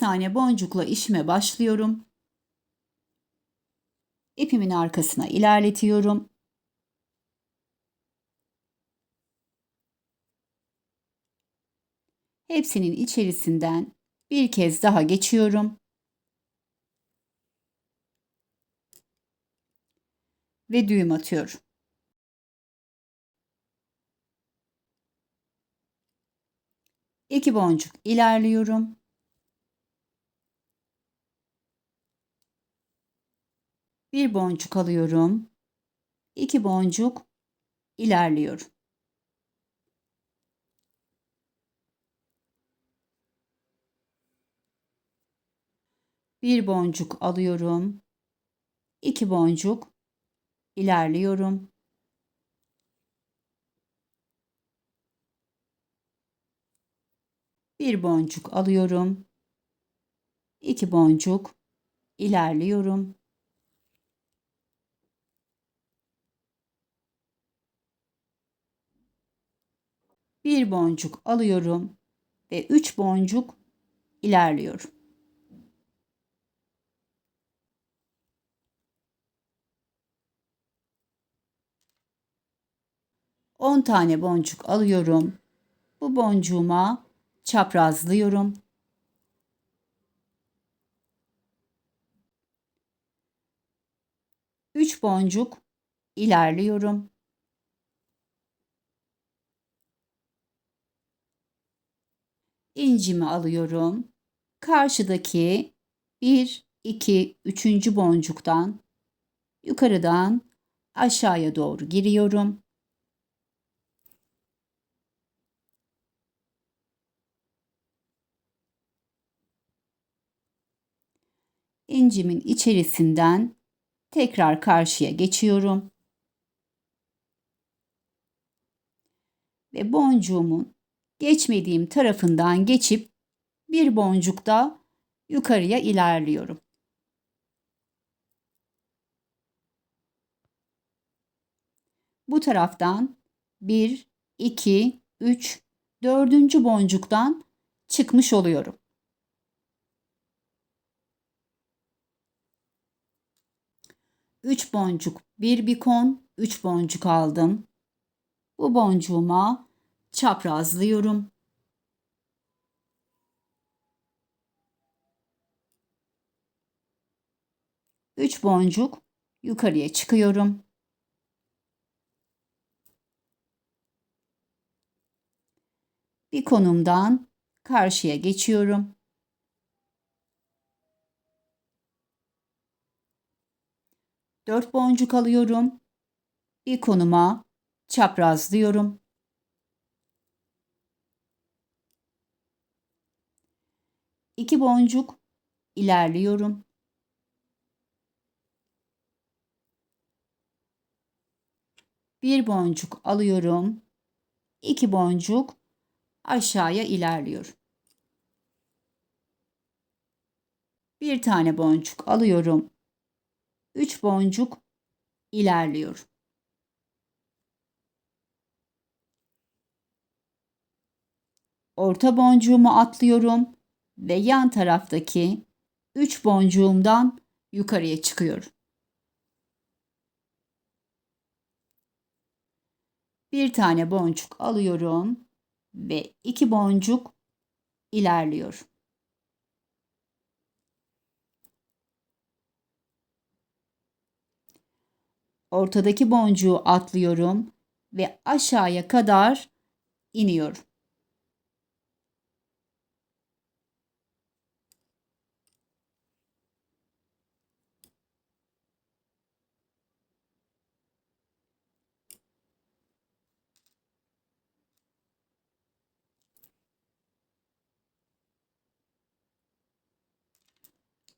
tane boncukla işime başlıyorum. İpimin arkasına ilerletiyorum. Hepsinin içerisinden bir kez daha geçiyorum. Ve düğüm atıyorum. İki boncuk ilerliyorum. Bir boncuk alıyorum. İki boncuk ilerliyorum. Bir boncuk alıyorum. İki boncuk ilerliyorum. Bir boncuk alıyorum. İki boncuk ilerliyorum. Bir boncuk alıyorum ve üç boncuk ilerliyorum. On tane boncuk alıyorum. Bu boncuğuma çaprazlıyorum. Üç boncuk ilerliyorum. İncimi alıyorum. Karşıdaki 1, 2, 3. boncuktan yukarıdan aşağıya doğru giriyorum. incimin içerisinden tekrar karşıya geçiyorum. Ve boncuğumun geçmediğim tarafından geçip bir boncuk da yukarıya ilerliyorum. Bu taraftan 1, 2, 3, 4. boncuktan çıkmış oluyorum. 3 boncuk, bir bikon, 3 boncuk aldım. Bu boncuğuma çaprazlıyorum. Üç boncuk yukarıya çıkıyorum. Bir konumdan karşıya geçiyorum. 4 boncuk alıyorum. Bir konuma çaprazlıyorum. İki boncuk ilerliyorum. Bir boncuk alıyorum. İki boncuk aşağıya ilerliyorum. Bir tane boncuk alıyorum. 3 boncuk ilerliyor. Orta boncuğumu atlıyorum ve yan taraftaki 3 boncuğumdan yukarıya çıkıyorum. Bir tane boncuk alıyorum ve iki boncuk ilerliyor. ortadaki boncuğu atlıyorum ve aşağıya kadar iniyorum.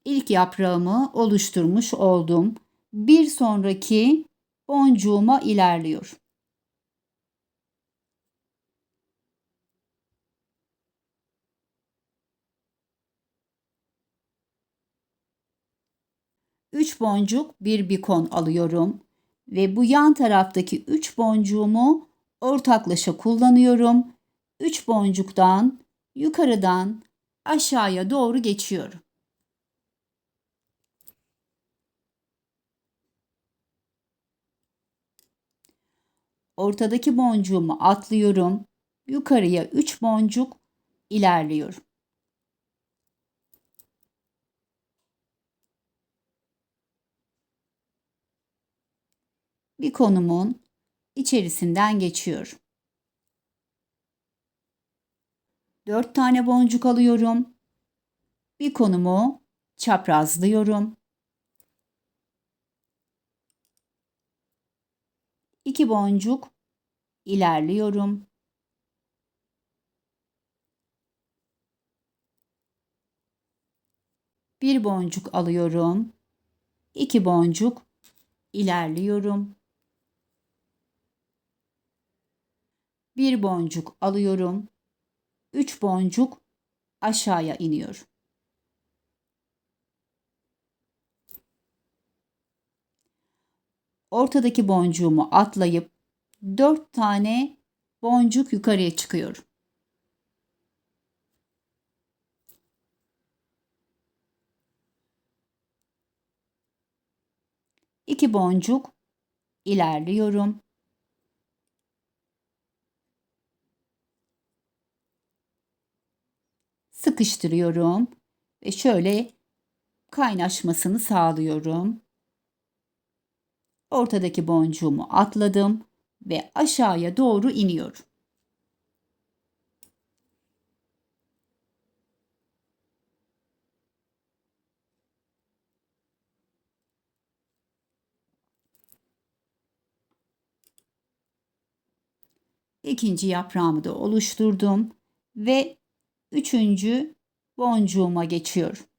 İlk yaprağımı oluşturmuş oldum. Bir sonraki boncuğuma ilerliyor. Üç boncuk bir bikon alıyorum ve bu yan taraftaki üç boncuğumu ortaklaşa kullanıyorum. Üç boncuktan yukarıdan aşağıya doğru geçiyorum. Ortadaki boncuğumu atlıyorum. Yukarıya 3 boncuk ilerliyorum. Bir konumun içerisinden geçiyorum. 4 tane boncuk alıyorum. Bir konumu çaprazlıyorum. 2 boncuk ilerliyorum. Bir boncuk alıyorum. 2 boncuk ilerliyorum. Bir boncuk alıyorum. 3 boncuk aşağıya iniyor. Ortadaki boncuğumu atlayıp 4 tane boncuk yukarıya çıkıyorum. İki boncuk ilerliyorum. sıkıştırıyorum ve şöyle kaynaşmasını sağlıyorum. Ortadaki boncuğumu atladım ve aşağıya doğru iniyorum. İkinci yaprağımı da oluşturdum ve üçüncü boncuğuma geçiyorum.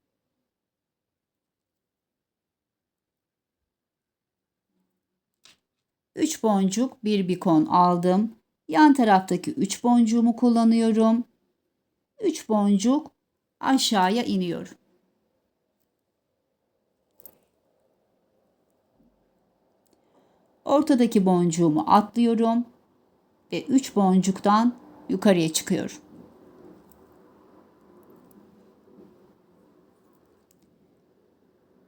Üç boncuk bir bikon aldım. Yan taraftaki üç boncuğumu kullanıyorum. Üç boncuk aşağıya iniyorum. Ortadaki boncuğumu atlıyorum ve üç boncuktan yukarıya çıkıyorum.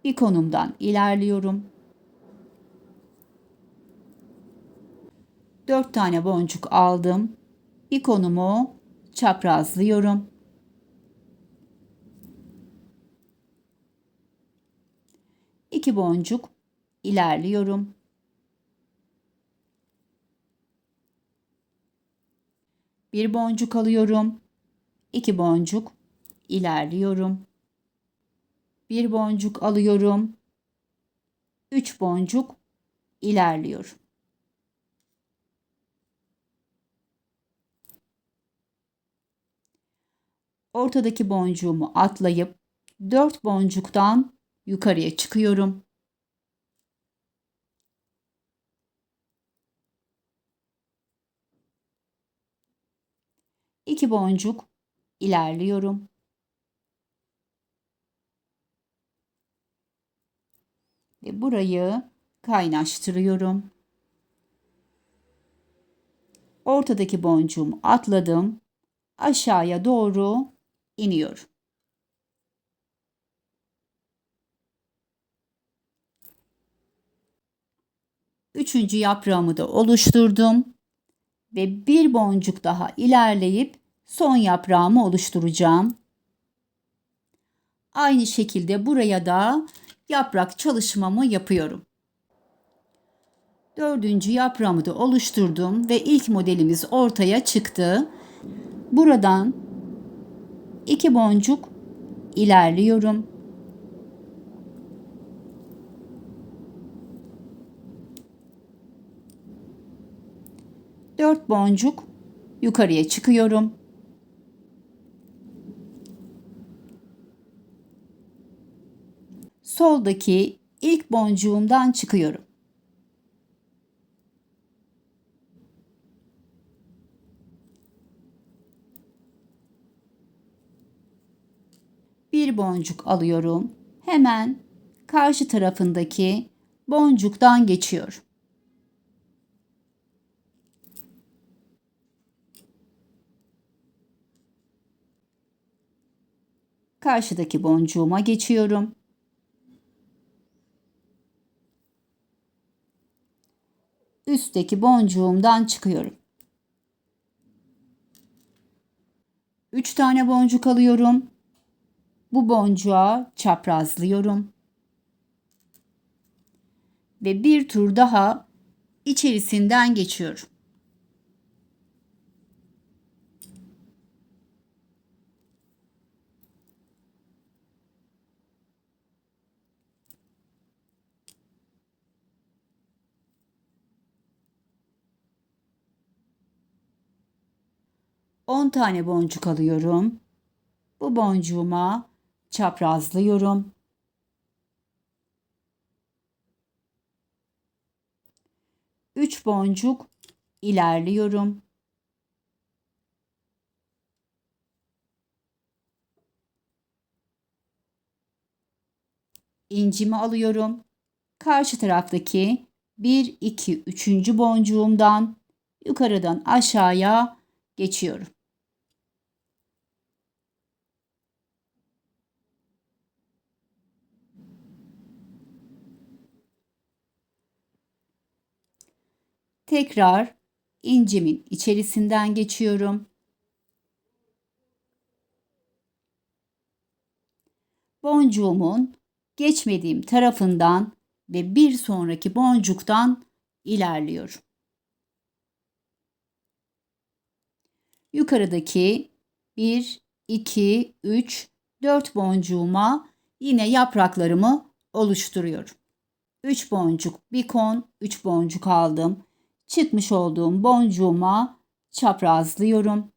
bir konumdan ilerliyorum. Dört tane boncuk aldım. Bir konumu çaprazlıyorum. İki boncuk ilerliyorum. Bir boncuk alıyorum. İki boncuk ilerliyorum bir boncuk alıyorum. Üç boncuk ilerliyorum. Ortadaki boncuğumu atlayıp dört boncuktan yukarıya çıkıyorum. İki boncuk ilerliyorum. ve burayı kaynaştırıyorum. Ortadaki boncuğumu atladım. Aşağıya doğru iniyorum. Üçüncü yaprağımı da oluşturdum. Ve bir boncuk daha ilerleyip son yaprağımı oluşturacağım. Aynı şekilde buraya da yaprak çalışmamı yapıyorum. Dördüncü yaprağımı da oluşturdum ve ilk modelimiz ortaya çıktı. Buradan iki boncuk ilerliyorum. Dört boncuk yukarıya çıkıyorum. soldaki ilk boncuğumdan çıkıyorum. Bir boncuk alıyorum. Hemen karşı tarafındaki boncuktan geçiyorum. Karşıdaki boncuğuma geçiyorum. Üstteki boncuğumdan çıkıyorum. 3 tane boncuk alıyorum. Bu boncuğa çaprazlıyorum. Ve bir tur daha içerisinden geçiyorum. On tane boncuk alıyorum. Bu boncuğuma çaprazlıyorum. Üç boncuk ilerliyorum. İncimi alıyorum. Karşı taraftaki 1 2 3. boncuğumdan yukarıdan aşağıya geçiyorum. Tekrar incimin içerisinden geçiyorum. Boncuğumun geçmediğim tarafından ve bir sonraki boncuktan ilerliyorum. Yukarıdaki 1, 2, 3, 4 boncuğuma yine yapraklarımı oluşturuyorum. 3 boncuk bir kon, 3 boncuk aldım çıkmış olduğum boncuğuma çaprazlıyorum.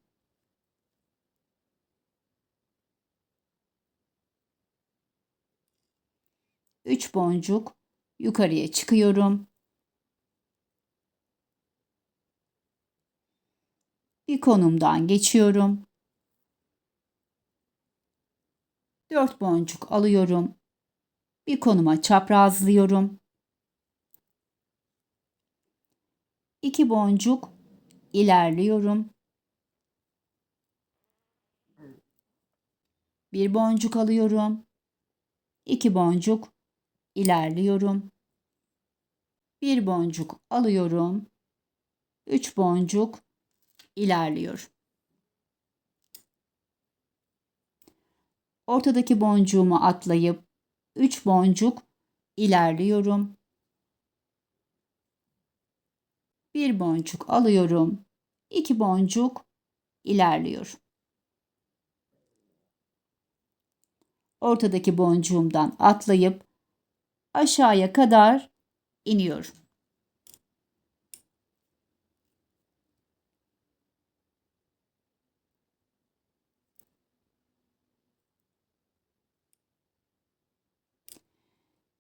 Üç boncuk yukarıya çıkıyorum. Bir konumdan geçiyorum. Dört boncuk alıyorum. Bir konuma çaprazlıyorum. 2 boncuk ilerliyorum. Bir boncuk alıyorum. 2 boncuk ilerliyorum. Bir boncuk alıyorum. 3 boncuk ilerliyorum. Ortadaki boncuğumu atlayıp 3 boncuk ilerliyorum. Bir boncuk alıyorum. iki boncuk ilerliyorum. Ortadaki boncuğumdan atlayıp aşağıya kadar iniyorum.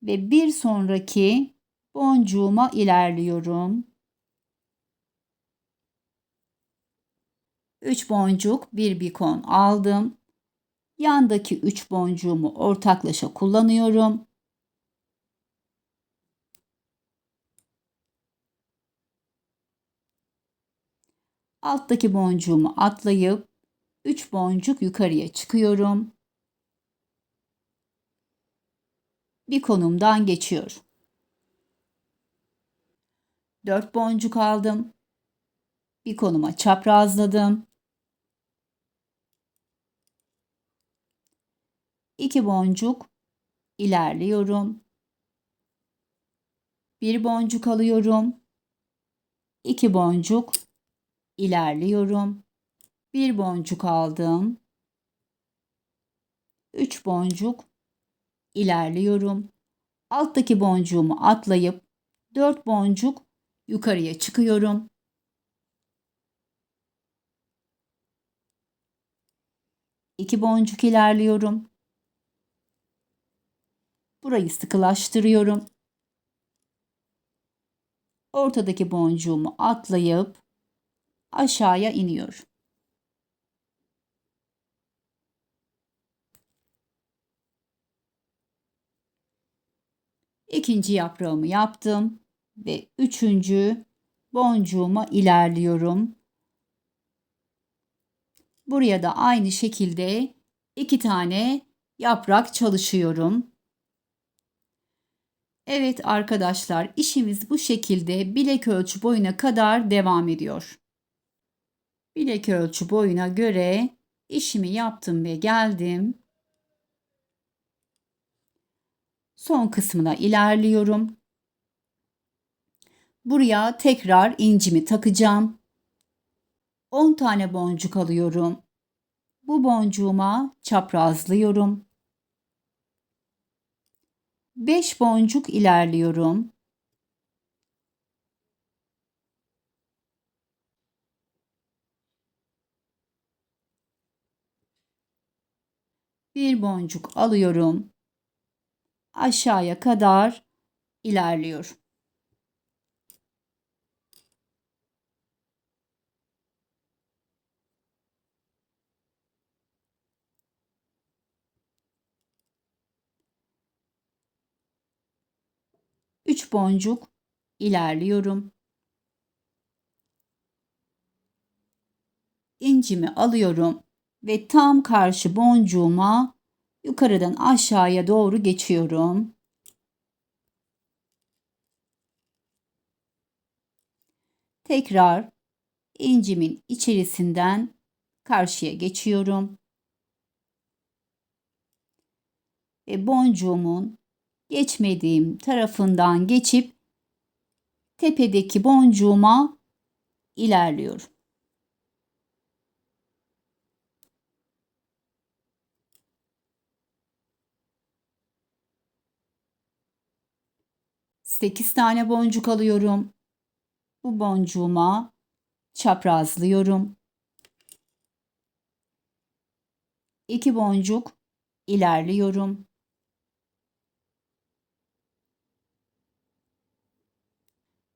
Ve bir sonraki boncuğuma ilerliyorum. 3 boncuk bir bikon aldım. Yandaki 3 boncuğumu ortaklaşa kullanıyorum. Alttaki boncuğumu atlayıp 3 boncuk yukarıya çıkıyorum. Bir konumdan geçiyorum. 4 boncuk aldım. Bir konuma çaprazladım. 2 boncuk ilerliyorum. Bir boncuk alıyorum. 2 boncuk ilerliyorum. Bir boncuk aldım. 3 boncuk ilerliyorum. Alttaki boncuğumu atlayıp 4 boncuk yukarıya çıkıyorum. İki boncuk ilerliyorum. Burayı sıkılaştırıyorum. Ortadaki boncuğumu atlayıp aşağıya iniyorum. İkinci yaprağımı yaptım ve üçüncü boncuğuma ilerliyorum. Buraya da aynı şekilde iki tane yaprak çalışıyorum. Evet arkadaşlar işimiz bu şekilde bilek ölçü boyuna kadar devam ediyor. Bilek ölçü boyuna göre işimi yaptım ve geldim. Son kısmına ilerliyorum. Buraya tekrar incimi takacağım. 10 tane boncuk alıyorum. Bu boncuğuma çaprazlıyorum. 5 boncuk ilerliyorum. Bir boncuk alıyorum. Aşağıya kadar ilerliyorum. Üç boncuk ilerliyorum. İncimi alıyorum ve tam karşı boncuğuma yukarıdan aşağıya doğru geçiyorum. Tekrar incimin içerisinden karşıya geçiyorum. Ve boncuğumun geçmediğim tarafından geçip tepedeki boncuğuma ilerliyorum. Sekiz tane boncuk alıyorum. Bu boncuğuma çaprazlıyorum. İki boncuk ilerliyorum.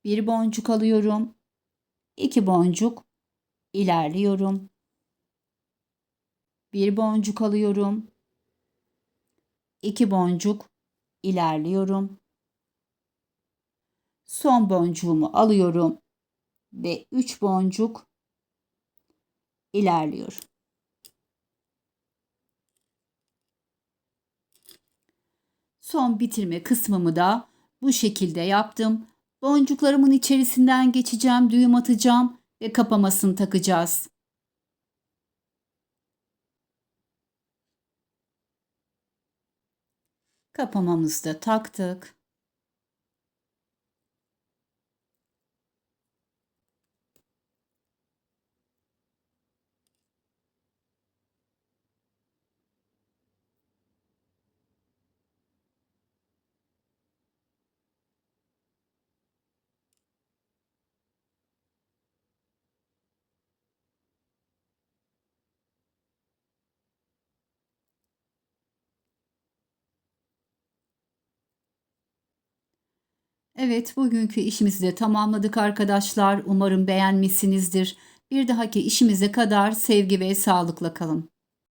Bir boncuk alıyorum. İki boncuk ilerliyorum. Bir boncuk alıyorum. İki boncuk ilerliyorum. Son boncuğumu alıyorum ve 3 boncuk ilerliyorum. Son bitirme kısmımı da bu şekilde yaptım. Boncuklarımın içerisinden geçeceğim, düğüm atacağım ve kapamasını takacağız. Kapamamızı da taktık. Evet, bugünkü işimizi de tamamladık arkadaşlar. Umarım beğenmişsinizdir. Bir dahaki işimize kadar sevgi ve sağlıkla kalın.